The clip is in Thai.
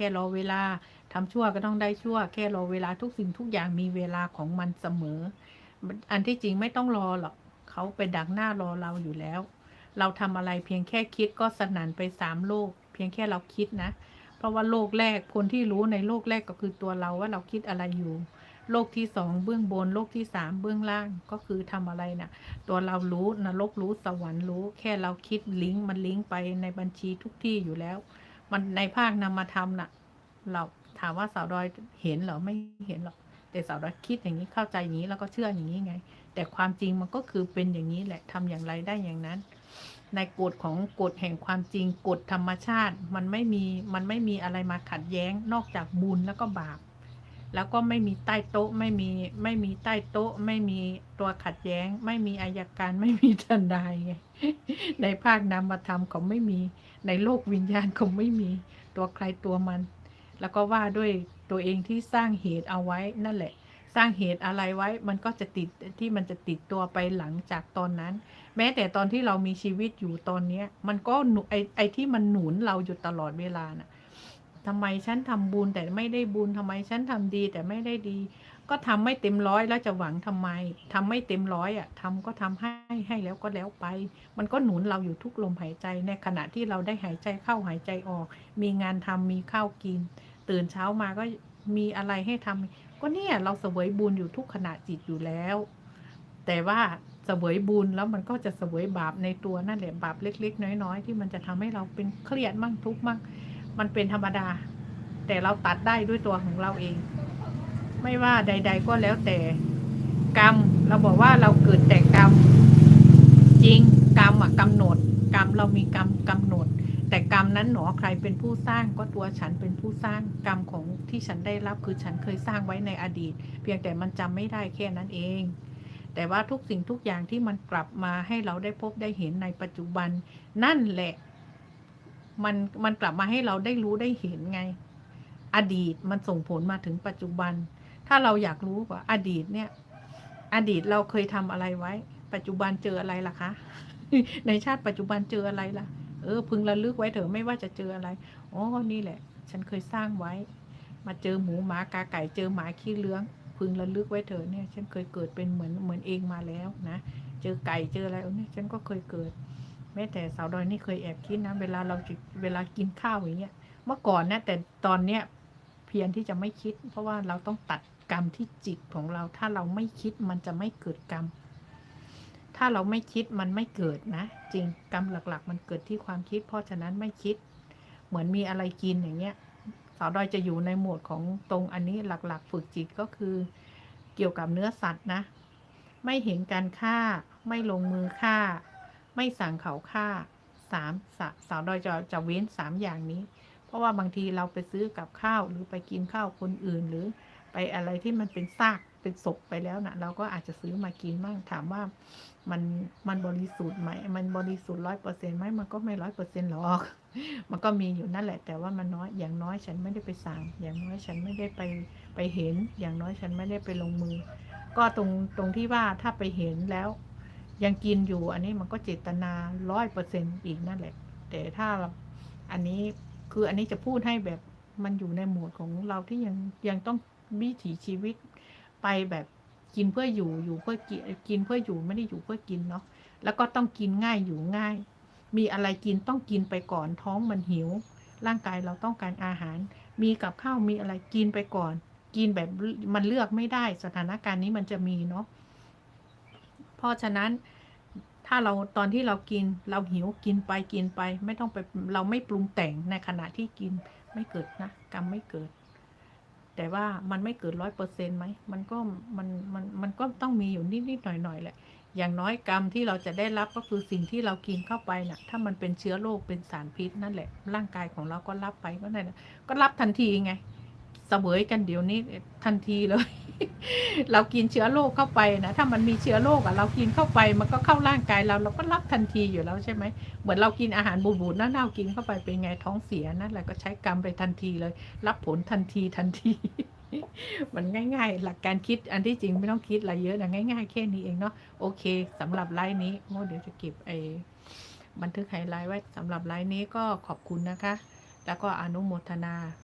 ค่รอเวลาทำชั่วก็ต้องได้ชั่ว แค่รอเวลาทุกสิ่งทุกอย่างมีเวลาของมันเสมอ อันที่จริงไม่ต้องรอหรอกเขาไปดักหน้ารอเราอยู่แล้ว เราทำอะไรเพียงแค่คิดก็สนั่นไปสามโลก เพียงแค่เราคิดนะ เพราะว่าโลกแรกคนที่รู้ในโลกแรกก็คือตัวเราว่าเราคิดอะไรอยู่โลกที่สองเบื้องบนโลกที่สามเบื้องล่างก็คือทำอะไรนะ่ะ ตัวเรารู้นรกรู้สวรรค์รู้ แค่เราคิดลิงก์มันลิงก์ไปในบัญชีทุกที่อยู่แล้ว มันในภาคนามธรรมน่ะ เราถามว่าสาวดอยเห็นเหรอไม่เห็นหรอกแต่สาวดอยคิดอย่างนี้เข้าใจอย่างนี้แล้วก็เชื่ออย่างนี้ไง แต่ความจริงมันก็คือเป็นอย่างนี้แหละทำอย่างไรได้อย่างนั้น ในกฎของกฎแห่งความจริงกฎธรรมชาติ มันไม่มีมันไม่มีอะไรมาขัดแย้งนอกจากบุญแล้วก็บาป แล้วก็ไม่มีใต้โต๊ะไม่มีไม่มีใต้โต๊ะ ไม่มีตัวขัดแย้ง ไม่มีอายการไม่มีทนายไงในภาคนามธรรมเขาไม่มี ในโลกวิญญาณเขาไม่มีตัวใครตัวมัน แล้วก็ว่าด้วยตัวเองที่สร้างเหตุเอาไว้นั่นแหละ สร้างเหตุอะไรไว้ มันก็จะติดที่มันจะติดตัวไปหลังจากตอนนั้น แม้แต่ตอนที่เรามีชีวิตอยู่ตอนเนี้ย มันก็ไอไอที่มันหนุนเราอยู่ตลอดเวลาน่ะ ทำไมฉันทำบุญแต่ไม่ได้บุญทำไมฉันทำดีแต่ไม่ได้ดี ก็ทำไม่เต็มร้อยแล้วจะหวังทำไมทำไม่เต็มร้อยอะทำก็ทำให้ให้แล้วก็แล้วไป มันก็หนุนเราอยู่ทุกลมหายใจในขณะที่เราได้หายใจเข้าหายใจออก มีงานทำมีข้าวกิน ตื่นเช้ามาก็มีอะไรให้ทำก็เนี่ยเราเสวยบุญอยู่ทุกขณะจิตอยู่แล้ว แต่ว่าเสวยบุญแล้วมันก็จะเสวยบาปในตัวนั่นแหละบาปเล็ก ๆ น้อย ๆ ที่มันจะทำให้เราเป็นเครียดมั่งทุกข์มั่ง มันเป็นธรรมดา แต่เราตัดได้ด้วยตัวของเราเอง ไม่ว่าใด ๆ ก็แล้วแต่กรรม เราบอกว่าเราเกิดแต่กรรม จริงกรรมอะกำหนด กรรมเรามีกรรมกำหนด แต่กรรมนั้นหนอใครเป็นผู้สร้างก็ตัวฉันเป็นผู้สร้างกรรมของที่ฉันได้รับคือฉันเคยสร้างไว้ในอดีต เพียงแต่มันจำไม่ได้แค่นั้นเอง แต่ว่าทุกสิ่งทุกอย่างที่มันกลับมาให้เราได้พบได้เห็นในปัจจุบัน นั่นแหละ มันมันกลับมาให้เราได้รู้ได้เห็นไง อดีตมันส่งผลมาถึงปัจจุบัน ถ้าเราอยากรู้ว่าอดีตเนี่ย อดีตเราเคยทำอะไรไว้ ปัจจุบันเจออะไรล่ะคะ ในชาติปัจจุบันเจออะไรล่ะ เออ พึงระลึกไว้เถอะไม่ว่าจะเจออะไรอ๋อนี่แหละ ฉันเคยสร้างไว้ มาเจอหมูหมากาไก่เจอหมาขี้เลื้องพึงระลึกไว้เถอะเนี่ย ฉันเคยเกิดเป็นเหมือนเหมือนเองมาแล้วนะ เจอไก่เจออะไรเนี่ยฉันก็เคยเกิด แม้แต่สาวดอยนี่เคยแอบคิดนะ เวลาเราจะเวลากินข้าวอย่างเงี้ย เมื่อก่อนนะแต่ตอนเนี้ยเพียรที่จะไม่คิด เพราะว่าเราต้องตัดกรรมที่จิตของเรา ถ้าเราไม่คิดมันจะไม่เกิดกรรม ถ้าเราไม่คิดมันไม่เกิดนะ จริงกรรมหลัก ๆ มันเกิดที่ความคิด เพราะฉะนั้นไม่คิด เหมือนมีอะไรกินอย่างเงี้ยสาวดอยจะอยู่ในโหมดของตรงอันนี้หลักๆ ฝึกจิตก็คือเกี่ยวกับเนื้อสัตว์นะ ไม่เห็นการฆ่า ไม่ลงมือฆ่า ไม่สั่งเขาฆ่าสามสาสาวดอยจะจะเว้นสามอย่างนี้ เพราะว่าบางทีเราไปซื้อกับข้าวหรือไปกินข้าวคนอื่นหรือไปอะไรที่มันเป็นซากเป็นศพไปแล้วนะเราก็อาจจะซื้อมากินบ้างถามว่ามันมันบริสุทธิ์ไหมมันบริสุทธิ์ร้อยเปอร์เซ็นต์ไหมมันก็ไม่ร้อยเปอร์เซ็นต์หรอก มันก็มีอยู่นั่นแหละ แต่ว่ามันน้อยอย่างน้อยฉันไม่ได้ไปสั่งอย่างน้อยฉันไม่ได้ไปไปเห็น อย่างน้อยฉันไม่ได้ไปลงมือ ก็ตรงตรงที่ว่าถ้าไปเห็นแล้ว ยังกินอยู่อันนี้มันก็เจตนาร้อยเปอร์เซ็นต์อีกนั่นแหละ แต่ถ้าอันนี้คืออันนี้จะพูดให้แบบมันอยู่ในหมวดของเราที่ยังยังต้องวิถีชีวิตไปแบบกินเพื่ออยู่อยู่เพื่อกินกินเพื่ออยู่ไม่ได้อยู่เพื่อกินเนาะแล้วก็ต้องกินง่ายอยู่ง่าย มีอะไรกินต้องกินไปก่อนท้องมันหิว ร่างกายเราต้องการอาหาร มีกับข้าวมีอะไรกินไปก่อน กินแบบมันเลือกไม่ได้สถานการณ์นี้มันจะมีเนาะ เพราะฉะนั้นถ้าเราตอนที่เรากินเราหิวกินไปกินไป ไม่ต้องไปเราไม่ปรุงแต่งในขณะที่กินไม่เกิดนะกรรมไม่เกิด แต่ว่ามันไม่เกิดร้อยเปอร์เซ็นต์ไหมมันก็มันมันมันก็ต้องมีอยู่นิดนิดหน่อยหน่อยแหละอย่างน้อยกรรมที่เราจะได้รับก็คือสิ่งที่เรากินเข้าไปน่ะ ถ้ามันเป็นเชื้อโรคเป็นสารพิษนั่นแหละ ร่างกายของเราก็รับไปก็นั่นะก็รับทันทีไงเสวยกันเดี๋ยวนี้ทันทีเลย เรากินเชื้อโรคเข้าไปนะถ้ามันมีเชื้อโรคอะเรากินเข้าไปมันก็เข้าร่างกายเราเราก็รับทันทีอยู่แล้วใช่ไหมเหมือนเรากินอาหารบูดๆเน่าๆกินเข้าไปเป็นไงท้องเสียนั่นแหละก็ใช้กรรมไปทันทีเลย รับผลทันทีทันที มันง่าย ๆ หลักการคิดอันที่จริงไม่ต้องคิดอะไรเยอะนะง่าย ๆ แค่นี้เองเนาะโอเคสำหรับไลน์นี้โมเดี๋ยวจะเก็บไอ้บันทึกไฮไลท์ไว้สำหรับไลน์นี้ก็ขอบคุณนะคะ แล้วก็อนุโมทนา